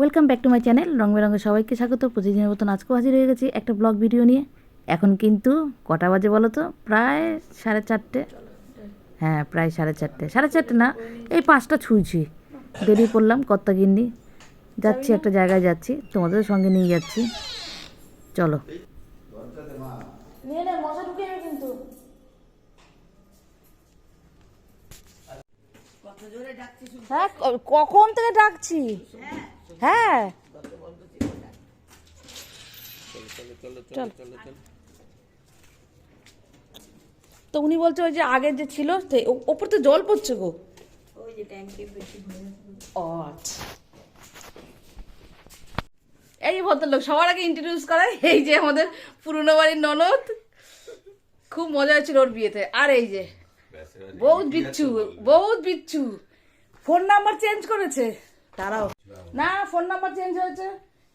Welcome back to my channel রং বেরঙের সবাইকে স্বাগত। প্রতিদিনের মতন আজকেও হাজির হয়ে গেছি একটা ব্লগ ভিডিও নিয়ে। এখন কিন্তু কটা বাজে বলো তো? প্রায় সাড়ে চারটে। হ্যাঁ প্রায় সাড়ে চারটে। সাড়ে চারটে না এই পাঁচটা ছুঁইছি। দেরি পড়লাম কর্তা গিন্নি যাচ্ছি একটা জায়গায় যাচ্ছি। তোমাদের সঙ্গে নিয়ে যাচ্ছি। চলো। হ্যাঁ কখন থেকে ডাকছি? হ্যাঁ। চল। তো উনি বলছে ওই যে আগের যে ছিল ওপর তো জল পড়ছে গো। আচ্ছা। এই যে ভদ্রলোক সবার আগে ইন্ট্রোডিউস করায় এই যে আমাদের পুরনো বাড়ির ননদ। খুব মজা হয়েছিল ওর বিয়েতে। আর এই যে বহুত বিচ্ছু বহুত বিচ্ছু। ফোন নাম্বার চেঞ্জ করেছে। তারাও না ফোন নাম্বার চেঞ্জ হয়েছে।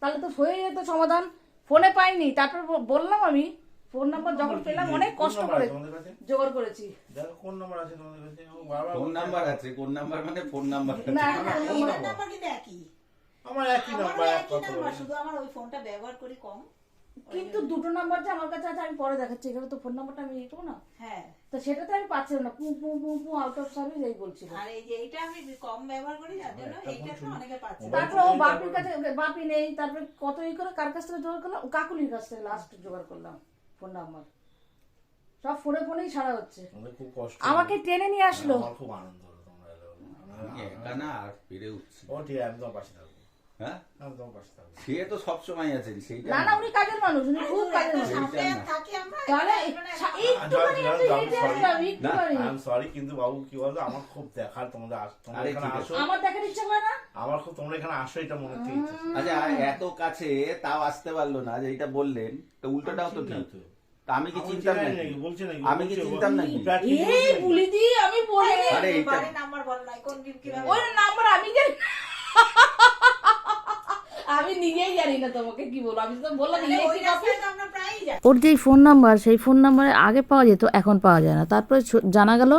তাহলে তো হয়ে যেত সমাধান। ফোনে পাইনি তারপর বললাম আমি। ফোন নাম্বার যখন পেলাম অনেক কষ্ট করে জোগাড় করেছি। দেখো কোন নাম্বার আছে তোমাদের কাছে? ফোন নাম্বার আছে? কোন নাম্বার মানে ফোন নাম্বার না নাম্বার কিন্তু একই। আমার একই নাম্বার। শুধু আমার ওই ফোনটা ব্যবহার করি কম। কিন্তু দুটো নাম্বার যে আমার কাছে আছে আমি পরে দেখাচ্ছি। এখানে তো ফোন নাম্বারটা আমি ইয়ে করব না? হ্যাঁ। তো সেটাতে আমি পাচ্ছিলাম না পু পু পু পু আউট অফ সার্ভিস এই বলছিল। আর এই যে এইটা আমি কম ব্যবহার করি যার জন্য এইটা তো অনেকে পাচ্ছে। তারপর ও বাপির কাছে বাপি নেই তারপরে কত ই করে কার কাছ থেকে জোগাড় করলাম? ও কাকুলির কাছ থেকে লাস্ট জোগাড় করলাম ফোন নাম্বার সব ফোনে ফোনেই সারা হচ্ছে। খুব কষ্ট আমাকে টেনে নিয়ে আসলো। আমার খুব আনন্দ হলো তোমরা এলো। আমি একা না আর পেরে উঠছি। ও ঠিক আছে আমি তোমার পাশে থাকব। হ্যাঁ? সে তো সব সময় আছেন সেইটা না না উনি কাজের মানুষ উনি খুব কাজের মানুষ। সামনে আর থাকি আমরা? তাহলে মানে সরি কিন্তু বাবু কি বলতো? আমার খুব দেখার তোমাদের আস- তোমরা এখানে আসো। আমার দেখার ইচ্ছা করে না? আমার খুব তোমরা এখানে আসো এটা মনে থেকে আচ্ছা আর এত কাছে তাও আসতে পারল না যে এটা বললেন তো উল্টোটাও তো ঠিক। আমি কি চিনতাম নাকি? আমি কি বলছে, চিনতাম নাকি? কি এই বলছে দি আমি বলে আরে এইটা- নাম্বার বল নাই কোন দিন ওই নাম্বার আমি জানি। আমি নিজেই জানি না তোমাকে কি বলব। আমি তো বললাম ইলেকট্রিক রাস্তায় আমরা প্রায়ই যাই। ওর যেই ফোন নাম্বার সেই ফোন নাম্বারে আগে পাওয়া যেত এখন পাওয়া যায় না। তারপরে জানা গেল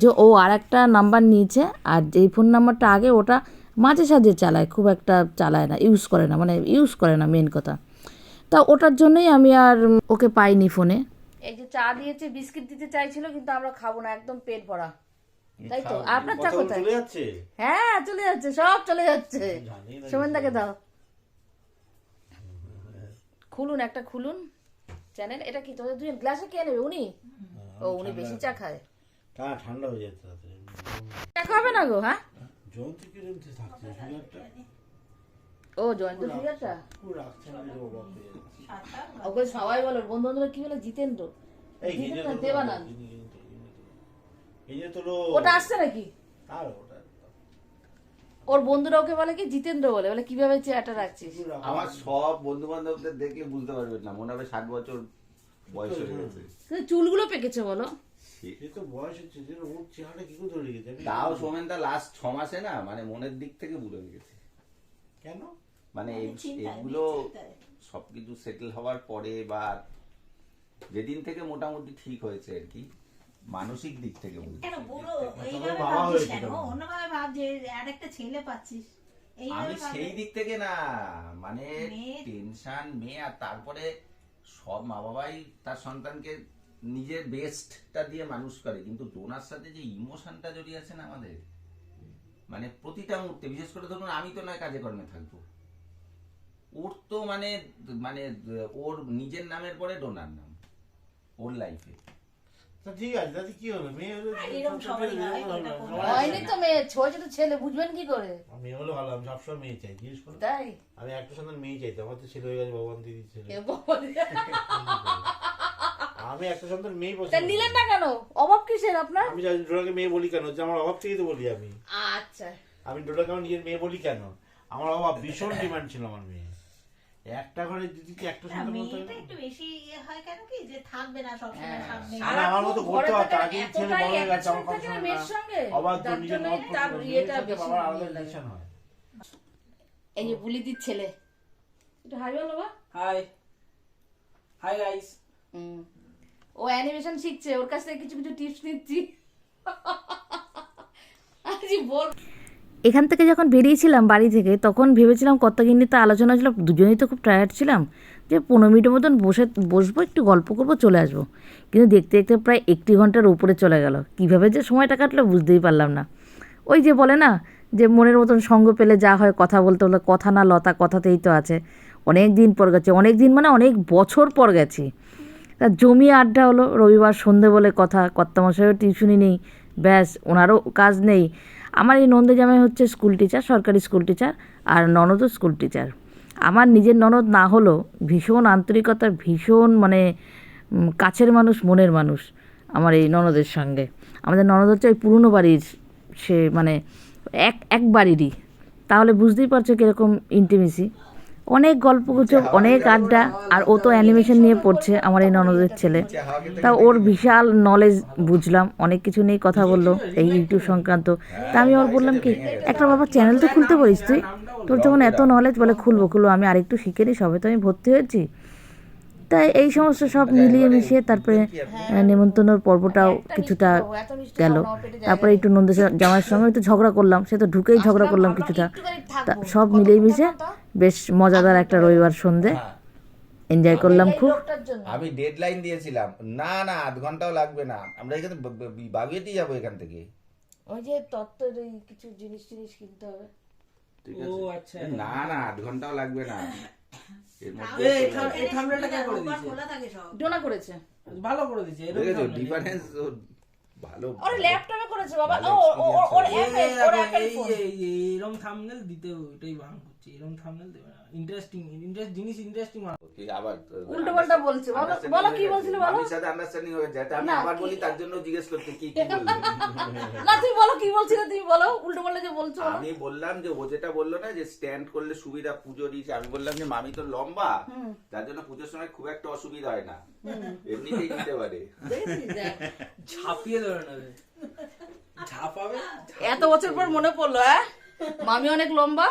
যে ও আর একটা নাম্বার নিয়েছে আর যেই ফোন নাম্বারটা আগে ওটা মাঝে সাঝে চালায় খুব একটা চালায় না ইউজ করে না মানে ইউজ করে না মেন কথা। তা ওটার জন্যই আমি আর ওকে পাইনি ফোনে। এই যে চা দিয়েছে বিস্কিট দিতে চাইছিল কিন্তু আমরা খাব না একদম পেট ভরা। তাই তো? আপনার চা কোথায়? হ্যাঁ চলে যাচ্ছে সব চলে যাচ্ছে। না দাও। খুলুন একটা খুলুন। চ্যানেল এটা কি তোদের দুজন? গ্লাসে কে নেবে? উনি? ও উনি বেশি চা খায়। তা ঠান্ডা হয়ে যাচ্ছে তাড়াতাড়ি। চা খাবে না গো হ্যাঁ? জয়ন্তী কি কিরমতে থাকছে সুগারটা ও জয়ন্ত ফিগারটা পুরো রাখছে না যে অবাক হয়ে ওকে সবাই বলো বন্ধু বান্ধবরা কি বলে? জিতেন্দ্র। এই জিতেন গিজে না, তো দেবানন্দ। গিজে, গিজে তো, তো। তো ওটা আসছে নাকি? ওটা ওর বন্ধুরা ওকে বলে কি? জিতেন্দ্র বলে। বলে কীভাবে চেয়ারটা রাখছিস? আমার সব বন্ধু বান্ধবদের দেখলে বুঝতে পারবেন না। মনে হবে ষাট বছর বয়স হয়ে গেছে। চুলগুলো পেকেছে বলো। তাও সোমেনদা লাস্ট ছ মাসে না মানে মনের দিক থেকে বুড়ো হয়ে গেছে। কেন? মানে এগুলো সবকিছু সেটেল হওয়ার পরে বা যেদিন থেকে মোটামুটি ঠিক হয়েছে আর কি মানসিক দিক থেকে। কেন বুড়ো? এইভাবে ভাবছিস কেন? অন্যভাবে ভাব যে আর একটা ছেলে পাচ্ছিস। আমি সেই দিক থেকে না মানে টেনশন মেয়ে আর তারপরে সব মা বাবাই তার সন্তানকে নিজের বেস্টটা দিয়ে মানুষ করে। কিন্তু ডোনার সাথে যে ইমোশনটা জড়িয়ে আছে না আমাদের মানে প্রতিটা মুহূর্তে বিশেষ করে ধরুন আমি তো নয় কাজে কর্মে থাকব। ওর তো মানে মানে ওর নিজের নামের পরে ডোনার নাম ওর লাইফে তা ঠিক আছে তাতে কি হলো মেয়ে হলো এরকম সবারই হয়, হয়নি তো মেয়ে ছোট ছোট ছেলে বুঝবেন কি করে? মেয়ে হলো ভালো আমি সবসময় মেয়ে চাই জিজ্ঞেস করো। তাই? আমি একটা সন্তান মেয়ে চাইতাম আমার তো ছেলে হয়ে গেছে ভগবান দিদি ছেলে। এ বাবা রে। আমি একটা সন্তান মেয়ে তা নিলেন না কেন? অভাব কিসের আপনার? আমি ডোরাকে মেয়ে বলি কেন যে আমার অভাব থেকেই তো বলি আমি। আচ্ছা। আমি ডোরাকে আমার নিজের মেয়ে বলি কেন? আমার অভাব ভীষণ ডিমান্ড ছিল আমার মেয়ে। একটা ঘরে দিদিকে একটা সন্তান বলতে একটু বেশি ইয়ে হয় কেন কি? যে থাকবে না সবসময় হ্যাঁ। সামনে আর আমার মতো করতে আগেই ছেলে বড় হয়ে গেছে, আমার কথা শোনে না। নিজের মত করতে বাবার আলাদা ইয়ে রিলেশন হয়। এই যে বুলি দির ছেলে একটু হাই বলো বা হাই। Hi guys. ও অ্যানিমেশন শিখছে ওর কাছ থেকে কিছু কিছু টিপস নিচ্ছি। আজি বল। এখান থেকে যখন বেরিয়েছিলাম বাড়ি থেকে, তখন ভেবেছিলাম কর্তাগিন্নিতে আলোচনা ছিল, দুজনেই তো খুব টায়ার্ড ছিলাম, যে পনেরো মিনিটের মতন বসে, বসবো, একটু গল্প করব, চলে আসব। কিন্তু দেখতে দেখতে প্রায় একটি ঘণ্টার উপরে চলে গেল। কীভাবে যে সময়টা কাটলো বুঝতেই পারলাম না। ওই যে বলে না, যে মনের মতন সঙ্গ পেলে যা হয় কথা বলতে বলে কথা না লতা কথাতেই তো আছে। অনেক দিন পর গেছে, অনেক দিন মানে অনেক বছর পর গেছি। তা জমি আড্ডা হলো, রবিবার সন্ধে বলে কথা, কর্তামশাইও টিউশনি নেই, ব্যাস, ওনারও কাজ নেই। আমার এই নন্দে জামাই হচ্ছে স্কুল টিচার সরকারি স্কুল টিচার আর ননদও স্কুল টিচার আমার নিজের ননদ না হলেও ভীষণ আন্তরিকতার, ভীষণ মানে কাছের মানুষ, মনের মানুষ আমার এই ননদের সঙ্গে। আমাদের ননদ হচ্ছে ওই পুরনো বাড়ির, সে মানে এক এক বাড়িরই। তাহলে বুঝতেই পারছ কীরকম ইন্টিমেসি অনেক গল্প গুজব অনেক আড্ডা আর ও তো অ্যানিমেশন নিয়ে পড়ছে আমার এই ননদের ছেলে। তা ওর বিশাল নলেজ বুঝলাম অনেক কিছু নিয়ে কথা বলল এই ইউটিউব সংক্রান্ত। তা আমি ওর বললাম কি একটা বাবা চ্যানেল তো খুলতে পারিস তুই? তোর যখন এত নলেজ বলে খুলবো খুলবো আমি আরেকটু শিখে নিই সবে তো আমি ভর্তি হয়েছি। তাই এই সমস্ত সব মিলিয়ে মিশিয়ে তারপরে নেমন্তন্নর পর্বটাও কিছুটা গেল। তারপরে একটু নন্দ জামাইয়ের সঙ্গে একটু ঝগড়া করলাম সে তো ঢুকেই ঝগড়া করলাম কিছুটা। তা সব মিলিয়ে মিশে বেশ মজাদার একটা রবিবার সন্ধে। এনজয় করলাম খুব। আমি ডেড লাইন দিয়েছিলাম। না না আধ ঘন্টাও লাগবে না। আমরা এখানে বাগুয়েটি যাব এখান থেকে। ওই যে তত্ত্বের কিছু জিনিস জিনিস কিনতে হবে। ঠিক ও আছে আচ্ছা। না না আধ ঘন্টাও লাগবে না। ডোনা করেছে। ভালো করে দিয়েছে দেখেছ? ডিফারেন্স ভালো ওর ল্যাপটপে করেছে বাবা। ভালো ও ও- ও- ওর অ্যাপে ওর দেখো, ফোন এই যে এরম দিতে ওইটাই বাং করছে এরম থামনেল দেবে না। ইন্টারেস্টিং ইন্টারেস্ট জিনিস ইন্টারেস্টিং কি আবার উল্টো পাল্টা বলছে বলো বলো কি বলছিলে বলো? আমার সাথে আন্ডারস্ট্যান্ডিং হয়ে যায়। আমি আবার বলি তার জন্য জিজ্ঞেস করতে কি কি না তুমি বলো কি বলছিলে তুমি বলো উল্টো পাল্টা যে বলছো আমি বললাম যে ও যেটা বলল না যে স্ট্যান্ড করলে সুবিধা পুজো দিয়েছে আমি বললাম যে মামি তো লম্বা তার জন্য পুজোর সময় খুব একটা অসুবিধা হয় না। এমনিতেই নিতে পারে। ঝাঁপিয়ে ধরে নেবে ঝাঁপাবে? এত বছর পর মনে পড়ল হ্যাঁ মামি অনেক লম্বা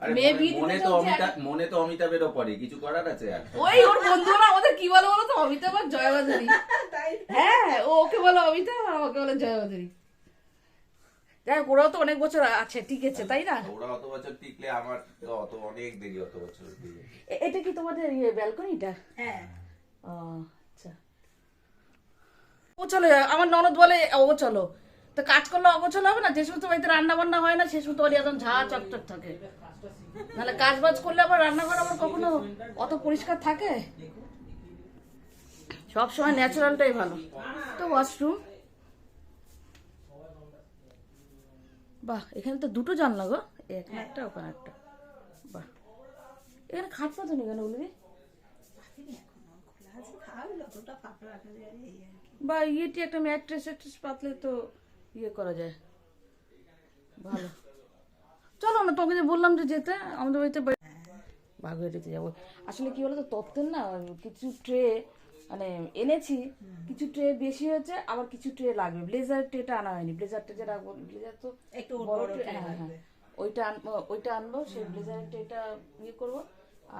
মনে- মনে তো চলছে অমিতাভ মনে তো অমিতাভেরও পড়ে কিছু করার আছে ওই ওর বন্ধুরা আমাদের কি বলে বলো তো? অমিতাভ আর জয়া বাজারি। হ্যাঁ ও ওকে বলো অমিতাভ আর আমাকে বলে জয়া বাজারি। যাই হোক, ওরাও তো অনেক বছর আছে টিকেছে তাই না? ওরা অত বছর টিকলে আমার তো অত অনেক দেরি অত বছর এটা কি তোমাদের ইয়ে ব্যালকনিটা? হ্যাঁ। আচ্ছা। ও চলো আমার ননদ বলে ও চলো। তো কাজ করলে অগোছল হবে না? যে সমস্ত বাড়িতে রান্না বান্না হয় না সে সমস্ত বাড়ি একদম ঝা চকচক থাকে। নাহলে কাজ বাজ করলে আবার রান্নাঘর আবার কখনো অত পরিষ্কার থাকে? সব সময় ন্যাচারালটাই ভালো। তো ওয়াশরুম বাহ এখানে তো দুটো জানলা গো। এখানে একটা ওখানে একটা। বাহ। এখানে খাট পাতো নি কেন বলবি বা ইয়েটি একটা ম্যাট্রেস ট্যাট্রেস পাতলে তো ইয়ে করা যায়। ভালো। চলো না তোকে যে বললাম যে যেতে আমাদের বাড়িতে বাগুয়াটিতে যাব। আসলে কি বলতো তত্ত্বের না কিছু ট্রে মানে এনেছি কিছু ট্রে বেশি হয়েছে আবার কিছু ট্রে লাগবে। ব্লেজার ট্রেটা আনা হয়নি। ব্লেজার ট্রে যেটা ব্লেজার তো একটু বড় ট্রে হ্যাঁ হ্যাঁ ওইটা আনব ওইটা আনব সেই ব্লেজারের ট্রেটা ইয়ে করব।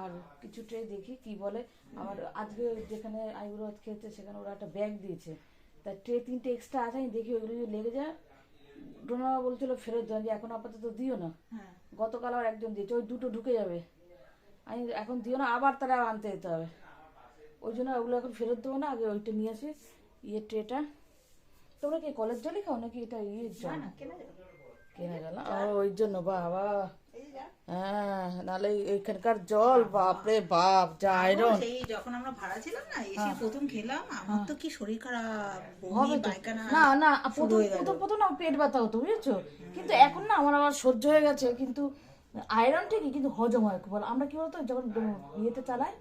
আর কিছু ট্রে দেখি কি বলে। আমার আজকে যেখানে আইবুড়ো খেয়েছে সেখানে ওরা একটা ব্যাগ দিয়েছে। তা ট্রে তিনটে এক্সট্রা আছে আমি দেখি ওইগুলো যদি লেগে যায় ডোনা বলছিল ফেরত দেন যে এখন আপাতত দিও না। হ্যাঁ। গতকাল আবার একজন দিয়েছে ওই দুটো ঢুকে যাবে। আমি এখন দিও না আবার তারা আনতে যেতে হবে। ওই জন্য ওগুলো এখন ফেরত দেবো না আগে ওইটা নিয়ে আসি। ইয়ে ট্রেটা। তোমরা কি কলের জলই খাও নাকি এটা ইয়ে জল? কেনা গেল ও ওই জন্য বাবা। হ্যাঁ নাহলে এইখানকার জল বাপরে বাপ যা আয়রন। যখন আমরা ভাড়া ছিলাম না এসে প্রথম খেলাম আমার তো কি শরীর খারাপ না না প্রথম প্রথম প্রথম না পেট ব্যথা হতো বুঝেছ? কিন্তু এখন না আমার আবার সহ্য হয়ে গেছে কিন্তু আয়রন ঠিকই কিন্তু হজম হয় খুব ভালো। আমরা কি বলতো যখন ইয়েতে চালাই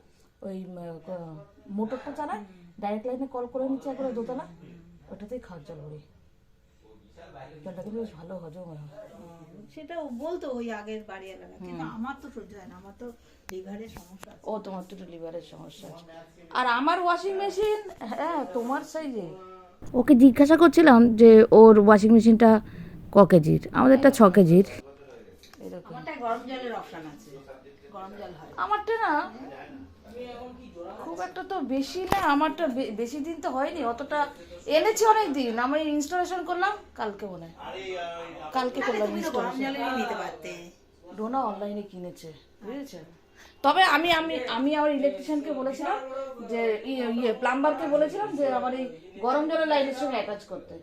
ওই মোটরটা চালাই ডাইরেক্ট লাইনে কল করে নিচ্ছে একবারে দোতলা ওটাতেই খাওয়ার জল ভরি জলটা কিন্তু বেশ ভালো হজম হয়। সেটা ও বলতো ওই আগের বাড়ি এলাকা কিন্তু আমার তো সহ্য হয় না আমার তো লিভারের সমস্যা আছে। ও তোমার তো লিভারের সমস্যা আছে। আর আমার ওয়াশিং মেশিন হ্যাঁ তোমার সাইজে ওকে জিজ্ঞাসা করছিলাম যে ওর ওয়াশিং মেশিনটা ক কেজির? আমাদেরটা ছ কেজির। এরকম। আমারটা গরম জলের অপশন আছে। গরম জল হয়। আমারটা না খুব একটা তো বেশি না আমারটা বেশি দিন তো হয়নি অতটা এনেছি অনেক দিন। আমি ইনস্টলেশন করলাম কালকে মনে হয়। কালকে করলাম ইনস্টলেশন নিতে পারতে। ডোনা অনলাইনে কিনেছে বুঝেছে তবে আমি আমি আমি আমার ইলেকট্রিশিয়ানকে বলেছিলাম যে ইয়ে ইয়ে প্লাম্বারকে বলেছিলাম যে আমার এই গরম জলের লাইনের সঙ্গে অ্যাটাচ করতে।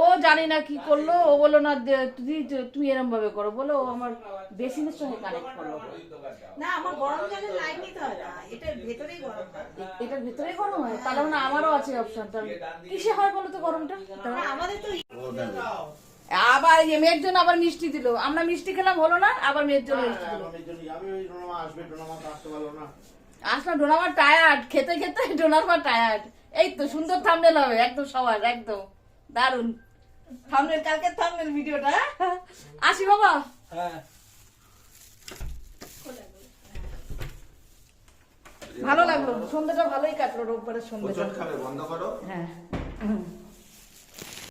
ও জানি না কি করল ও বলল না তুই তুই এরম ভাবে করো। বলো ও আমার বেসিনের সঙ্গে কানেক্ট করল। না আমার গরম জলের লাইন নিতে হয় না এটার ভেতরেই গরম হয়। এটার ভিতরে গরম হয়? তাহলে মানে আমারও আছে অপশনটা কিসে হয় বলো তো গরমটা? আমাদের তো আবার ইয়ে মেয়ের জন্য আবার মিষ্টি দিল। আমরা মিষ্টি খেলাম হলো না আবার মেয়ের জন্য মিষ্টি দিল। আমি জন্য আমি ওই ডোনামা ডোনামা টায়ার্ড খেতে খেতে ডোনামার টায়ার্ড এই তো সুন্দর থামনেল হবে একদম সবার একদম। দারুণ থামনেল কালকে থামনেল ভিডিওটা হ্যাঁ? আসি বাবা। হ্যাঁ। ভালো লাগল সন্ধ্যাটা ভালোই কাটলো রোববারের সন্ধ্যাটা। খাবে বন্ধ করো। হ্যাঁ।